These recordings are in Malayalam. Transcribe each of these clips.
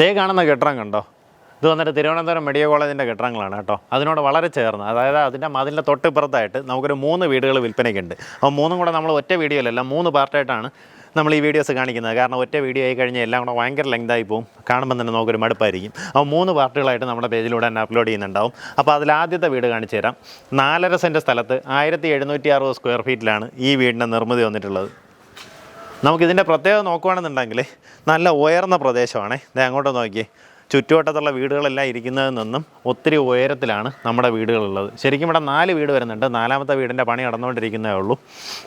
ദേ കാണുന്ന കെട്ടിടം കണ്ടോ? ഇത് വന്നിട്ട് തിരുവനന്തപുരം മെഡിക്കൽ കോളേജിന്റെ കെട്ടിടങ്ങളാണ് കേട്ടോ. അതിനോട് വളരെ ചേർന്ന്. അതായത് അതിന്റെ മതിലിന്റെ തൊട്ടിപ്പുറത്തായിട്ട് നമുക്കൊരു മൂന്ന് വീടുകൾ വിൽപ്പനയ്ക്കുണ്ട്. അപ്പോൾ മൂന്നും കൂടെ നമ്മൾ ഒറ്റ വീഡിയോയിലല്ല മൂന്ന് പാർട്ടായിട്ടാണ് നമ്മൾ ഈ വീഡിയോസ് കാണിക്കുന്നത്. കാരണം ഒറ്റ വീഡിയോ ആയി കഴിഞ്ഞാൽ എല്ലാം കൂടെ ഭയങ്കര ലെങ്തായി പോകും. കാണുമ്പോൾ തന്നെ നമുക്കൊരു മടുപ്പായിരിക്കും. അപ്പോൾ മൂന്ന് പാർട്ടുകളായിട്ട് നമ്മുടെ പേജിലൂടെ തന്നെ അപ്ലോഡ് ചെയ്യുന്നുണ്ടാവും. അപ്പോൾ അതിൽ ആദ്യത്തെ വീട് കാണിച്ചു തരാം നാലര സെന്റ് സ്ഥലത്ത് ആയിരത്തി എഴുന്നൂറ്റി അറുപത് സ്ക്വയർ ഫീറ്റിലാണ് ഈ വീടിന്റെ നിർമ്മിതി വന്നിട്ടുള്ളത്. നമുക്കിതിന്റെ പ്രത്യേകത നോക്കുകയാണെന്നുണ്ടെങ്കിൽ നല്ല ഉയർന്ന പ്രദേശമാണേ. ഇത് അങ്ങോട്ട് നോക്കി ചുറ്റുവട്ടത്തുള്ള വീടുകളെല്ലാം ഇരിക്കുന്നതിൽ നിന്നും ഒത്തിരി ഉയരത്തിലാണ് നമ്മുടെ വീടുകളുള്ളത്. ശരിക്കും ഇവിടെ നാല് വീട് വരുന്നുണ്ട്. നാലാമത്തെ വീടിന്റെ പണി നടന്നുകൊണ്ടിരിക്കുന്നതേ ഉള്ളൂ.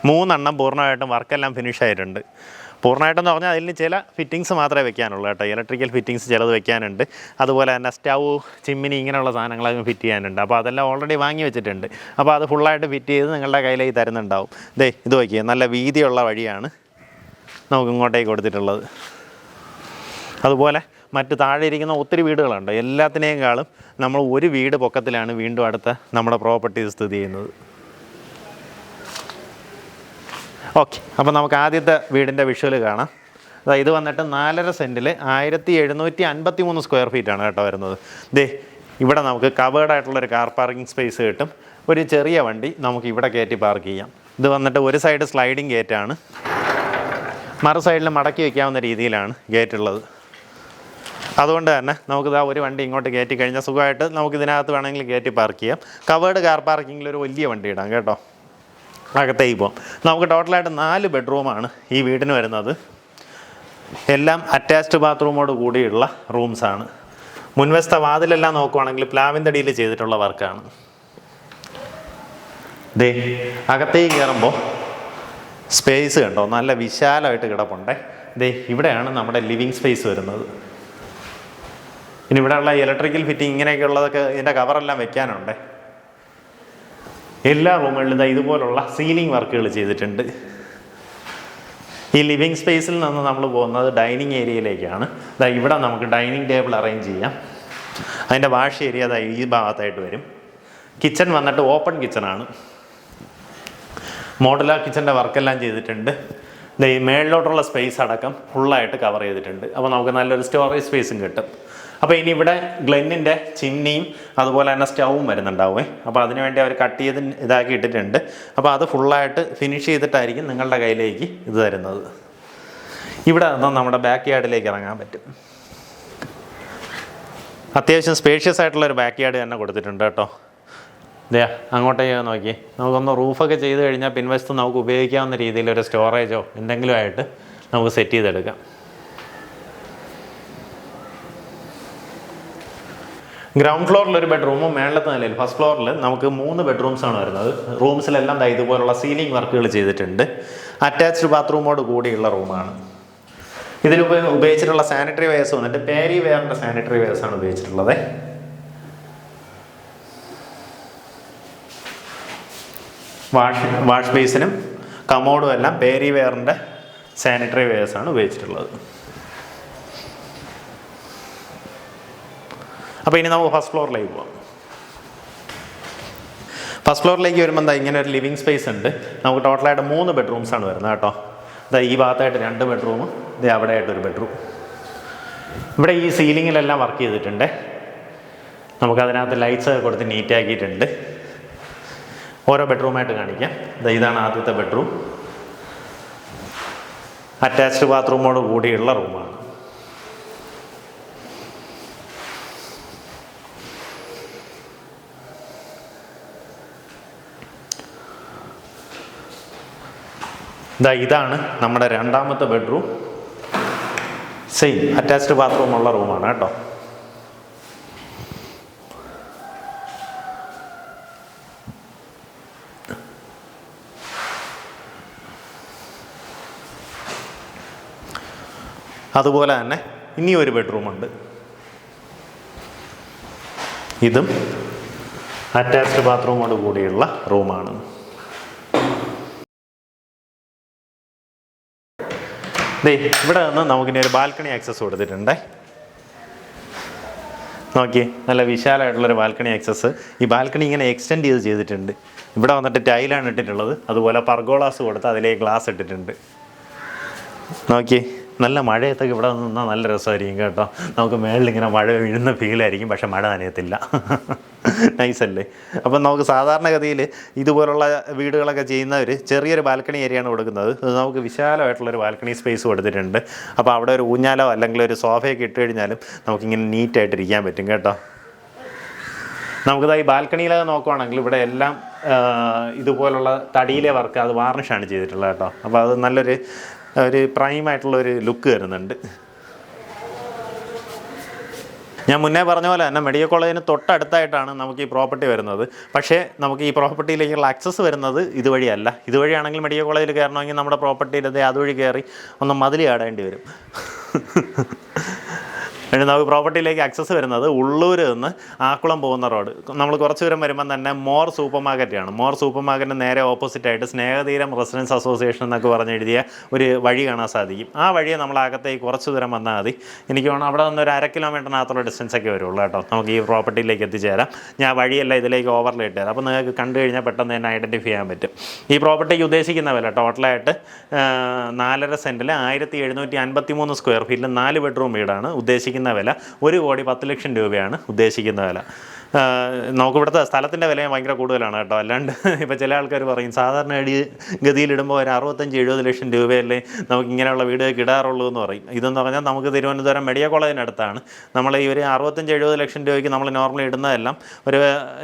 മൂന്നെണ്ണം പൂർണമായിട്ടും വർക്കെല്ലാം ഫിനിഷ് ആയിട്ടുണ്ട്. പൂർണമായിട്ടെന്ന് പറഞ്ഞാൽ അതിൽ ചില ഫിറ്റിങ്സ് മാത്രമേ വെക്കാനുള്ളൂ കേട്ടോ. ഇലക്ട്രിക്കൽ ഫിറ്റിങ്സ് ചിലത് വെക്കാനുണ്ട്. അതുപോലെ തന്നെ സ്റ്റൗ ചിമ്മിനി ഇങ്ങനെയുള്ള സാധനങ്ങളൊക്കെ ഫിറ്റ് ചെയ്യാനുണ്ട്. അപ്പോൾ അതെല്ലാം ഓൾറെഡി വാങ്ങി വെച്ചിട്ടുണ്ട്. അപ്പോൾ അത് ഫുള്ളായിട്ട് ഫിറ്റ് ചെയ്ത് നിങ്ങളുടെ കയ്യിലേക്ക് തരുന്നുണ്ടാവും. ദേ ഇത് നോക്കിയേ. നല്ല വീതിയുള്ള വഴിയാണ്. നമുക്ക് ഇങ്ങോട്ടേക്ക് കൊടുത്തിട്ടുള്ളത്. അതുപോലെ മറ്റ് താഴെ ഇരിക്കുന്ന ഒത്തിരി വീടുകളുണ്ട്. എല്ലാത്തിനേക്കാളും നമ്മൾ ഒരു വീട് പൊക്കത്തിലാണ് വീണ്ടും അടുത്ത നമ്മുടെ പ്രോപ്പർട്ടി സ്ഥിതി ചെയ്യുന്നത്. ഓക്കെ അപ്പോൾ നമുക്ക് ആദ്യത്തെ വീടിന്റെ വിഷ്വൽ കാണാം. അതായത് ഇത് വന്നിട്ട് നാലര സെന്റിൽ ആയിരത്തി എഴുന്നൂറ്റി അൻപത്തി മൂന്ന് സ്ക്വയർ ഫീറ്റാണ് കേട്ടോ വരുന്നത്. ദേ ഇവിടെ നമുക്ക് കവേഡായിട്ടുള്ളൊരു കാർ പാർക്കിംഗ് സ്പേസ് കിട്ടും. ഒരു ചെറിയ വണ്ടി നമുക്ക് ഇവിടെ കയറ്റി പാർക്ക് ചെയ്യാം. ഇത് വന്നിട്ട് ഒരു സൈഡ് സ്ലൈഡിങ് ഗേറ്റാണ് മറു സൈഡിൽ മടക്കി വയ്ക്കാവുന്ന രീതിയിലാണ് ഗേറ്റ് ഉള്ളത് അതുകൊണ്ട് തന്നെ നമുക്കിതാ ഒരു വണ്ടി ഇങ്ങോട്ട് കയറ്റി കഴിഞ്ഞാൽ സുഖമായിട്ട് നമുക്ക് ഇതിനകത്ത് വേണമെങ്കിൽ കയറ്റി പാർക്ക് ചെയ്യാം. കവേർഡ് കാർ പാർക്കിങ്ങിൽ ഒരു വലിയ വണ്ടി ഇടാം കേട്ടോ. അകത്തേക്ക് പോകാം നമുക്ക് ടോട്ടലായിട്ട് നാല് ബെഡ്റൂമാണ് ഈ വീടിന് വരുന്നത്. എല്ലാം അറ്റാച്ച്ഡ് ബാത്റൂമോട് കൂടിയുള്ള റൂംസാണ് മുൻവശത്തെ വാതിലെല്ലാം നോക്കുവാണെങ്കിൽ പ്ലാവിന്റെ അടിയിൽ ചെയ്തിട്ടുള്ള വർക്കാണ് ദേ അകത്തേക്ക് കയറുമ്പോൾ സ്പേസ് കണ്ടോ? നല്ല വിശാലമായിട്ട് കിടപ്പുണ്ടേ. ദേ ഇവിടെയാണ് നമ്മുടെ ലിവിങ് സ്പേസ് വരുന്നത്. ഇനി ഇവിടെയുള്ള ഇലക്ട്രിക്കൽ ഫിറ്റിംഗ് ഇങ്ങനെയൊക്കെ ഉള്ളതൊക്കെ ഇതിന്റെ കവറെല്ലാം വെക്കാനുണ്ട്. എല്ലാ റൂമുകളിലും ഇതാ ഇതുപോലുള്ള സീലിംഗ് വർക്കുകൾ ചെയ്തിട്ടുണ്ട്. ഈ ലിവിങ് സ്പേസിൽ നിന്ന് നമ്മൾ പോകുന്നത് ഡൈനിങ് ഏരിയയിലേക്കാണ് ഇതാ ഇവിടെ നമുക്ക് ഡൈനിങ് ടേബിൾ അറേഞ്ച് ചെയ്യാം. അതിന്റെ വാഷ് ഏരിയ ഇതാ ഈ ഭാഗത്തായിട്ട് വരും. കിച്ചൺ വന്നിട്ട് ഓപ്പൺ കിച്ചണാണ് മോഡുലാർ കിച്ചന്റെ വർക്കെല്ലാം ചെയ്തിട്ടുണ്ട്. ഈ മേളിലോട്ടുള്ള സ്പേസ് അടക്കം ഫുള്ളായിട്ട് കവർ ചെയ്തിട്ടുണ്ട്. അപ്പോൾ നമുക്ക് നല്ലൊരു സ്റ്റോറേജ് സ്പേസും കിട്ടും. അപ്പോൾ ഇനി ഇവിടെ ഗ്ലെന്നിന്റെ ചിമ്നിയും അതുപോലെ തന്നെ സ്റ്റൗവും വരുന്നുണ്ടാവുമേ അപ്പോൾ അതിന് വേണ്ടി അവർ കട്ട് ചെയ്ത് ഇതാക്കി ഇട്ടിട്ടുണ്ട്. അപ്പോൾ അത് ഫുള്ളായിട്ട് ഫിനിഷ് ചെയ്തിട്ടായിരിക്കും നിങ്ങളുടെ കയ്യിലേക്ക് ഇത് തരുന്നത്. ഇവിടെ നിന്നാൽ നമ്മുടെ ബാക്ക് യാർഡിലേക്ക് ഇറങ്ങാൻ പറ്റും. അത്യാവശ്യം സ്പേഷ്യസ് ആയിട്ടുള്ള ഒരു ബാക്ക് യാർഡ് തന്നെ കൊടുത്തിട്ടുണ്ട് കേട്ടോ. ദേ അങ്ങോട്ടേക്ക് നോക്കി. നമുക്കൊന്ന് റൂഫൊക്കെ ചെയ്ത് കഴിഞ്ഞാൽ പിൻവശത്ത് നമുക്ക് ഉപയോഗിക്കാവുന്ന രീതിയിൽ ഒരു സ്റ്റോറേജോ എന്തെങ്കിലും ആയിട്ട് നമുക്ക് സെറ്റ് ചെയ്തെടുക്കാം. ഗ്രൗണ്ട് ഫ്ലോറിൽ ഒരു ബെഡ്റൂമും മേളത്തെ നിലയിൽ ഫസ്റ്റ് ഫ്ലോറിൽ നമുക്ക് മൂന്ന് ബെഡ്റൂംസ് ആണ് വരുന്നത്. റൂംസിലെല്ലാം ദാ ഇതുപോലുള്ള സീലിംഗ് വർക്കുകൾ ചെയ്തിട്ടുണ്ട്. അറ്റാച്ച്ഡ് ബാത്റൂമോട് കൂടിയുള്ള റൂമാണ്. ഇതിൽ ഉപ- ഉപയോഗിച്ചിട്ടുള്ള സാനിറ്ററി വെയർസ് വന്നിട്ട് പേരി വെയറിന്റെ സാനിറ്ററി വെയർസ് ആണ് ഉപയോഗിച്ചിട്ടുള്ളത്. വാഷ് വാഷ് ബേസിനും കമോഡും എല്ലാം പേരി വെയറിന്റെ സാനിറ്ററി വെയേഴ്സാണ് ഉപയോഗിച്ചിട്ടുള്ളത്. അപ്പോൾ ഇനി നമുക്ക് ഫസ്റ്റ് ഫ്ലോറിലേക്ക് പോവാം. ഫസ്റ്റ് ഫ്ലോറിലേക്ക് വരുമ്പോൾ എന്താ ഇങ്ങനെ ഒരു ലിവിങ് സ്പേസ് ഉണ്ട്. നമുക്ക് ടോട്ടലായിട്ട് മൂന്ന് ബെഡ്റൂംസാണ് വരുന്നത് കേട്ടോ. ഇതാ ഈ ഭാഗത്തായിട്ട് രണ്ട് ബെഡ്റൂം ഇത് അവിടെ ആയിട്ട് ഒരു ബെഡ്റൂം. ഇവിടെ ഈ സീലിങ്ങിലെല്ലാം വർക്ക് ചെയ്തിട്ടുണ്ട്. നമുക്കതിനകത്ത് ലൈറ്റ്സ് കൊടുത്ത് നീറ്റ് ആക്കിയിട്ടുണ്ട്. ഓരോ ബെഡ്റൂമായിട്ട് കാണിക്കാം. ഇതാണ് ആദ്യത്തെ ബെഡ്റൂം. അറ്റാച്ച്ഡ് ബാത്റൂമോട് കൂടിയുള്ള റൂമാണ്. ഇതാ ഇതാണ് നമ്മുടെ രണ്ടാമത്തെ ബെഡ്റൂം. സെയിം അറ്റാച്ച്ഡ് ബാത്റൂമുള്ള റൂമാണ് കേട്ടോ. അതുപോലെ തന്നെ ഇനി ഒരു ബെഡ്റൂമുണ്ട് ഇതും അറ്റാച്ച്ഡ് ബാത്റൂമോട് കൂടിയുള്ള റൂമാണ് ദേ ഇവിടെ നിന്ന് നമുക്കിനി ഒരു ബാൽക്കണി ആക്സസ് കൊടുത്തിട്ടുണ്ടേ. നോക്കി നല്ല വിശാലമായിട്ടുള്ളൊരു ബാൽക്കണി ആക്സസ് ഈ ബാൽക്കണി ഇങ്ങനെ എക്സ്റ്റെൻഡ് ചെയ്ത് ചെയ്തിട്ടുണ്ട്. ഇവിടെ വന്നിട്ട് ടൈലാണ് ഇട്ടിട്ടുള്ളത്. അതുപോലെ പർഗോളാസ് കൊടുത്ത് അതിലേക്ക് ഗ്ലാസ് ഇട്ടിട്ടുണ്ട്. നോക്കി നല്ല മഴയത്തൊക്കെ ഇവിടെ നിന്നാൽ നല്ല രസമായിരിക്കും കേട്ടോ. നമുക്ക് മേളിൽ ഇങ്ങനെ മഴ വീഴുന്ന ഫീലായിരിക്കും പക്ഷെ മഴ നനയത്തില്ല. നൈസല്ലേ അപ്പം നമുക്ക് സാധാരണഗതിയിൽ ഇതുപോലുള്ള വീടുകളൊക്കെ ചെയ്യുന്നവർ ചെറിയൊരു ബാൽക്കണി ഏരിയയാണ് കൊടുക്കുന്നത്. നമുക്ക് വിശാലമായിട്ടുള്ളൊരു ബാൽക്കണി സ്പേസ് കൊടുത്തിട്ടുണ്ട്. അപ്പോൾ അവിടെ ഒരു ഊഞ്ഞാലോ അല്ലെങ്കിൽ ഒരു സോഫയൊക്കെ ഇട്ട് കഴിഞ്ഞാലും നമുക്കിങ്ങനെ നീറ്റായിട്ടിരിക്കാൻ പറ്റും കേട്ടോ. നമുക്കിതാ ബാൽക്കണിയിലൊക്കെ നോക്കുവാണെങ്കിൽ ഇവിടെ എല്ലാം ഇതുപോലുള്ള തടിയിലെ വർക്ക് അത് വാർണിഷാണ് ചെയ്തിട്ടുള്ളത് കേട്ടോ. അപ്പോൾ അത് നല്ലൊരു ഒരു പ്രൈം ആയിട്ടുള്ള ഒരു ലുക്ക് വരുന്നുണ്ട്. ഞാൻ മുന്നേ പറഞ്ഞ പോലെ തന്നെ മെഡിക്കൽ കോളേജിന് തൊട്ടടുത്തായിട്ടാണ് നമുക്ക് ഈ പ്രോപ്പർട്ടി വരുന്നത്. പക്ഷേ നമുക്ക് ഈ പ്രോപ്പർട്ടിയിലേക്കുള്ള ആക്സസ് വരുന്നത് ഇതുവഴിയല്ല. ഇതുവഴിയാണെങ്കിൽ മെഡിക്കൽ കോളേജിൽ കയറണമെങ്കിൽ നമ്മുടെ പ്രോപ്പർട്ടിയിലത് അതുവഴി കയറി ഒന്ന് മതിലി ആടേണ്ടി വരും. പിന്നെ നമുക്ക് പ്രോപ്പർട്ടിയിലേക്ക് ആക്സസ് വരുന്നത് ഉള്ളൂർ നിന്ന് ആക്കുളം പോകുന്ന റോഡ് നമ്മൾ കുറച്ച് ദൂരം വരുമ്പം തന്നെ മോർ സൂപ്പർ മാർക്കറ്റാണ് മോർ സൂപ്പർ മാർക്കറ്റിന് നേരെ ഓപ്പോസിറ്റായിട്ട് സ്നേഹതീരം റെസിഡൻസ് അസോസിയേഷൻ എന്നൊക്കെ പറഞ്ഞ് എഴുതിയ ഒരു വഴി കാണാൻ സാധിക്കും. ആ വഴിയെ നമ്മൾ അകത്തേക്ക് കുറച്ച് ദൂരം വന്നാൽ മതി. എനിക്ക് വേണം അവിടെ നിന്ന് ഒരു അര കിലോമീറ്ററിനകത്തുള്ള ഡിസ്റ്റൻസ് ഒക്കെ വരുള്ളൂ കേട്ടോ. നമുക്ക് ഈ പ്രോപ്പർട്ടിയിലേക്ക് എത്തിച്ചേരാം. ഞാൻ വഴിയല്ല ഇതിലേക്ക് ഓവർലേ ഇട്ടുതരാം അപ്പോൾ നിങ്ങൾക്ക് കണ്ടു കഴിഞ്ഞാൽ പെട്ടെന്ന് തന്നെ ഐഡന്റിഫൈ ചെയ്യാൻ പറ്റും. ഈ പ്രോപ്പർട്ടിക്ക് ഉദ്ദേശിക്കുന്ന വില ടോട്ടലായിട്ട് നാലര സെന്റിൽ ആയിരത്തി എഴുന്നൂറ്റി അൻപത്തി മൂന്ന് സ്ക്വയർ ഫീറ്റിൽ നാല് ബെഡ്റൂം വീടാണ് ഉദ്ദേശിക്കുന്ന വില ഒരു കോടി പത്ത് ലക്ഷം രൂപയാണ് ഉദ്ദേശിക്കുന്ന വില. ആ, നമുക്ക് ഇവിടുത്തെ സ്ഥലത്തിന്റെ വിലയും ഭയങ്കര കൂടുതലാണ് കേട്ടോ. അല്ലാണ്ട് ഇപ്പോൾ ചില ആൾക്കാർ പറയും സാധാരണ അടി ഗതിയിലിടുമ്പോൾ ഒരു അറുപത്തഞ്ച് എഴുപത് ലക്ഷം രൂപയല്ലേ നമുക്ക് ഇങ്ങനെയുള്ള വീട് കിടാറുള്ളൂ എന്ന് പറയും. ഇതെന്ന് പറഞ്ഞാൽ നമുക്ക് തിരുവനന്തപുരം മെഡിക്കൽ കോളേജിനടുത്താണ് നമ്മൾ ഈ ഒരു അറുപത്തഞ്ച് എഴുപത് ലക്ഷം രൂപയ്ക്ക് നമ്മൾ നോർമലി ഇടുന്നതെല്ലാം ഒരു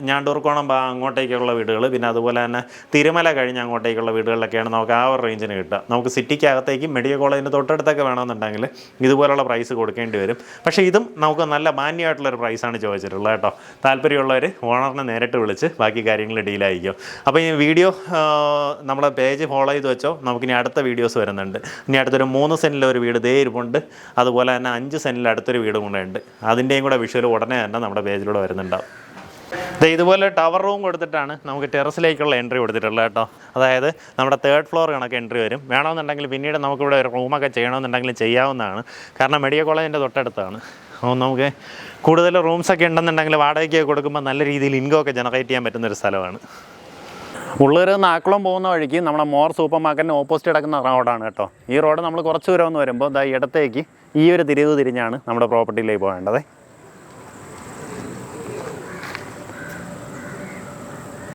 ഞാണ്ടൂർക്കോണം അങ്ങോട്ടേക്കുള്ള വീടുകൾ പിന്നെ അതുപോലെ തന്നെ തിരുമല കഴിഞ്ഞ് അങ്ങോട്ടേക്കുള്ള വീടുകളിലൊക്കെയാണ് നമുക്ക് ആ ഒരു റേഞ്ചിന് കിട്ടുക. നമുക്ക് സിറ്റിക്കകത്തേക്ക് മെഡിക്കൽ കോളേജിന്റെ തൊട്ടടുത്തൊക്കെ വേണമെന്നുണ്ടെങ്കിൽ ഇതുപോലുള്ള പ്രൈസ് കൊടുക്കേണ്ടി വരും. പക്ഷേ ഇതും നമുക്ക് നല്ല മാന്യമായിട്ടുള്ളൊരു പ്രൈസാണ് ചോദിച്ചിട്ടുള്ളത് കേട്ടോ. താല്പര്യമുള്ളവർ ഓണറിനെ നേരിട്ട് വിളിച്ച് ബാക്കി കാര്യങ്ങൾ ഡീലായിരിക്കും. അപ്പോൾ ഈ വീഡിയോ നമ്മളെ പേജ് ഫോളോ ചെയ്ത് വെച്ചോ നമുക്കിനി അടുത്ത വീഡിയോസ് വരുന്നുണ്ട്. ഇനി അടുത്തൊരു മൂന്ന് സെന്റിലെ ഒരു വീട് ദേ ഇരിപ്പുണ്ട്. അതുപോലെ തന്നെ അഞ്ച് സെന്റിൽ അടുത്തൊരു വീടും കൂടെ ഉണ്ട്. അതിന്റെയും കൂടെ വിഷ്വൽ ഉടനെ തന്നെ നമ്മുടെ പേജിലൂടെ വരുന്നുണ്ടാവും. ഇതുപോലെ ടവർ റൂം കൊടുത്തിട്ടാണ് നമുക്ക് ടെറസിലേക്കുള്ള എൻട്രി കൊടുത്തിട്ടുള്ളത് കേട്ടോ. അതായത് നമ്മുടെ തേർഡ് ഫ്ലോർ കണക്ക് എൻട്രി വരും. വേണമെന്നുണ്ടെങ്കിൽ പിന്നീട് നമുക്കിവിടെ ഒരു റൂമൊക്കെ ചെയ്യണമെന്നുണ്ടെങ്കിൽ ചെയ്യാവുന്നതാണ്. കാരണം മെഡിക്കൽ കോളേജിന്റെ തൊട്ടടുത്താണ്. നമുക്ക് കൂടുതൽ റൂംസൊക്കെ ഉണ്ടെന്നുണ്ടെങ്കിൽ വാടകയ്ക്ക് കൊടുക്കുമ്പോൾ നല്ല രീതിയിൽ ഇൻകം ഒക്കെ ജനറേറ്റ് ചെയ്യാൻ പറ്റുന്ന ഒരു സ്ഥലമാണ്. ഉള്ളൂർ നിന്ന് ആക്കുളം പോകുന്ന വഴിക്ക് നമ്മുടെ മോർ സൂപ്പർ മാർക്കറ്റിന് ഓപ്പോസിറ്റ് കിടക്കുന്ന റോഡാണ് കേട്ടോ. ഈ റോഡ് നമ്മൾ കുറച്ച് ദൂരം ഒന്ന് വരുമ്പോൾ ദാ ഇടത്തേക്ക് ഈ ഒരു തിരിവ് തിരിഞ്ഞാണ് നമ്മുടെ പ്രോപ്പർട്ടിയിലേക്ക് പോകേണ്ടത്.